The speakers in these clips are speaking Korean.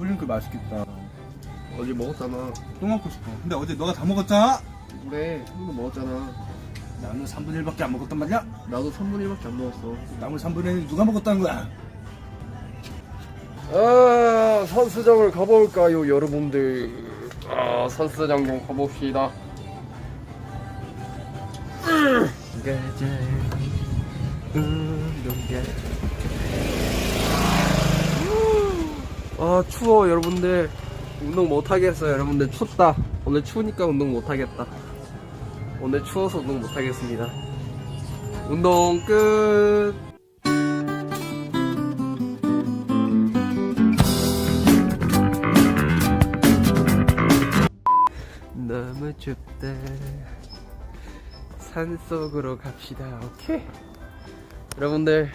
맛있겠다. 어제 먹었잖아. 또 먹고 싶어. 근데 어제 너가 다 먹었잖아. 그래, 형도 먹었잖아. 나는 3분의 1밖에 안 먹었단 말이야. 나도 3분의 1밖에 안 먹었어. 나머지 3분의 1 누가 먹었다는 거야? 아, 선수장을 가볼까요, 여러분들? 아, 선수장 좀 가봅시다. 가자, 운동장. 아, 추워, 여러분들. 운동 못하겠어요, 여러분들. 춥다. 오늘 추우니까 운동 못하겠다. 오늘 추워서 운동 못하겠습니다. 운동 끝. 너무 춥다. 산 속으로 갑시다. 오케이. 여러분들,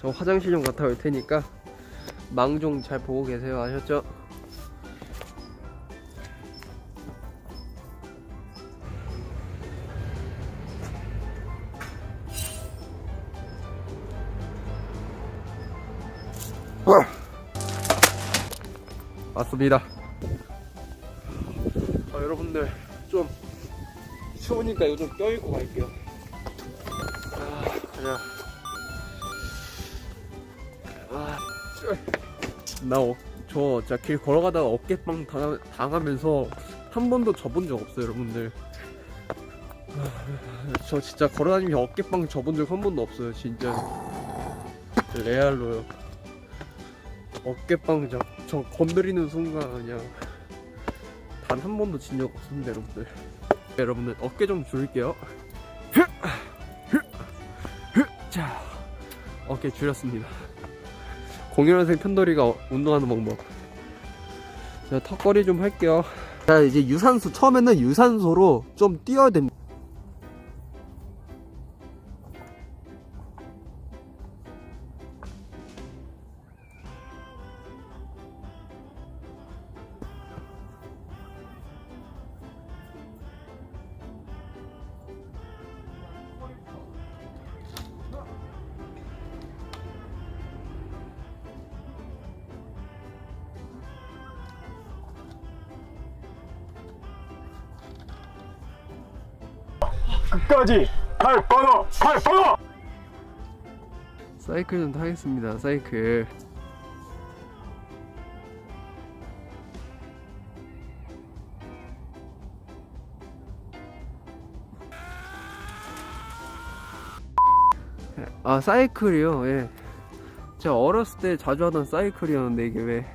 저 화장실 좀 갔다 올 테니까 망종 잘 보고 계세요. 아셨죠? 맞습니다. 아, 여러분들 좀 추우니까 이거 좀 껴입고 갈게요. 아, 가자. 아, 나저 진짜 길 걸어가다가 어깨빵 당하, 당하면서 한 번도 접은 적 없어요, 여러분들. 아, 저 진짜 걸어다니면서 어깨빵 접은 적 한 번도 없어요, 진짜. 레알로요. 어깨빵 저, 저 건드리는 순간 그냥 단 한 번도 진 적 없습니다 여러분들 여러분들 어깨 좀 줄일게요 자 어깨 줄였습니다 공연생 편돌이가 어- 운동하는 방법. 자 턱걸이 좀 할게요. 자 이제 유산소 처음에는 유산소로 좀 뛰어야 됩니다 끝까지 팔 뻗어 팔 뻗어 사이클 좀 타겠습니다 사이클. 아 사이클이요? 예. 제가 어렸을 때 자주 하던 사이클이었는데 이게 왜?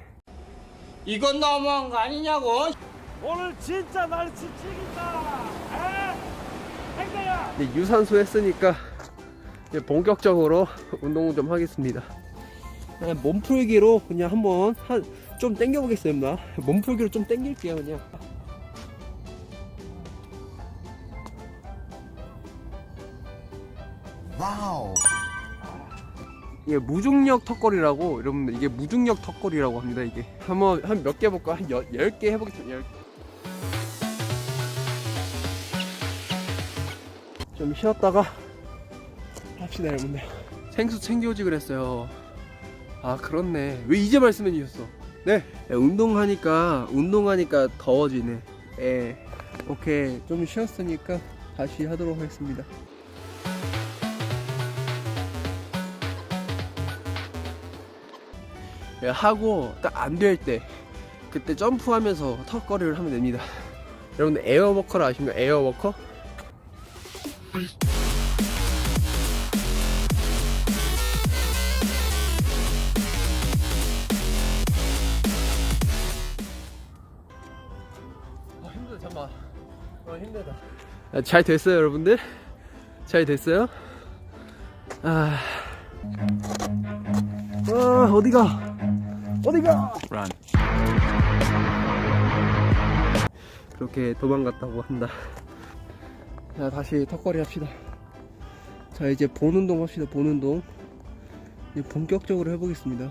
이건 너무한 거 아니냐고? 오늘 진짜 날씨 찍인다 유산소 했으니까 이제 본격적으로 운동 좀 하겠습니다. 그냥 몸풀기로 그냥 한번 한, 좀 당겨 보겠습니다. 몸풀기로 좀 당길게요 그냥. 와우. 이게 무중력 턱걸이라고 여러분들 이게 무중력 턱걸이라고 합니다 이게 한번 한 몇 개 볼까 한 열, 10개 해보겠습니다 10개. 좀 쉬었다가 합시다 여러분들. 생수 챙겨오지 그랬어요. 아 그렇네. 왜 이제 말씀해 주셨어? 네. 운동하니까 운동하니까 더워지네. 예. 오케이. 좀 쉬었으니까 다시 하도록 하겠습니다. 예, 하고 딱 안 될 때 그때 점프하면서 턱걸이를 하면 됩니다. 여러분들 에어워커를 아십니까? 에어워커? 아 힘들다 잠깐 어 힘들다. 아, 잘 됐어요 여러분들? 잘 됐어요? 아, 아 어디가? 어디가? 그렇게 도망갔다고 한다 자 다시 턱걸이 합시다. 자 이제 본 운동 합시다 본 운동. 이제 본격적으로 해보겠습니다.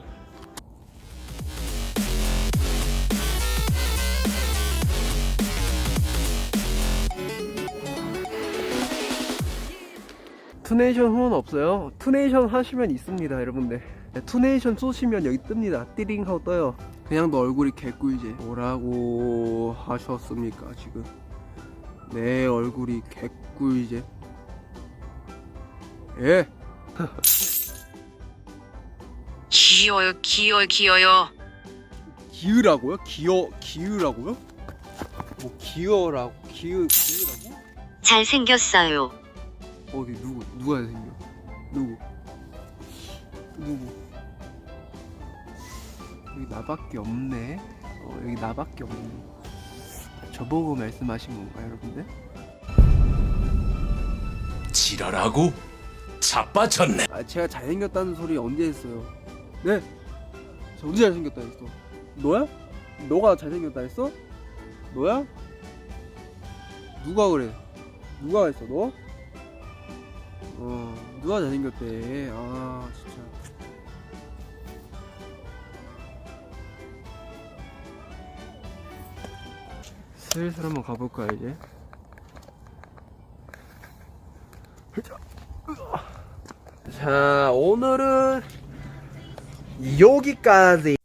투네이션 후원 없어요? 투네이션 하시면 있습니다 여러분들. 투네이션 쏘시면 여기 뜹니다. 띠링 하고 떠요. 그냥 너 얼굴이 개꿀제. 뭐라고 하셨습니까 지금 내 얼굴이 개꿀제 예 기어요, 기어, 기어요. 기으라고요? 기어 기으라고요? 뭐 기어라고 기으 기으라고? 잘생겼어요. 어디 누구 누가 생겨? 누구? 누구? 여기 나밖에 없네. 어 여기 나밖에 없네. 저보고 말씀하신 건가요, 여러분들? 지랄하고 자빠졌네. 아 제가 잘생겼다는 소리 언제 했어요? 네? 저 언제 잘생겼다 했어? 너야? 너가 잘생겼다 했어? 너야? 누가 그래? 누가 했어? 너? 어 누가 잘생겼대? 아 진짜. 슬슬 한번 가볼까 이제? 자 오늘은 여기까지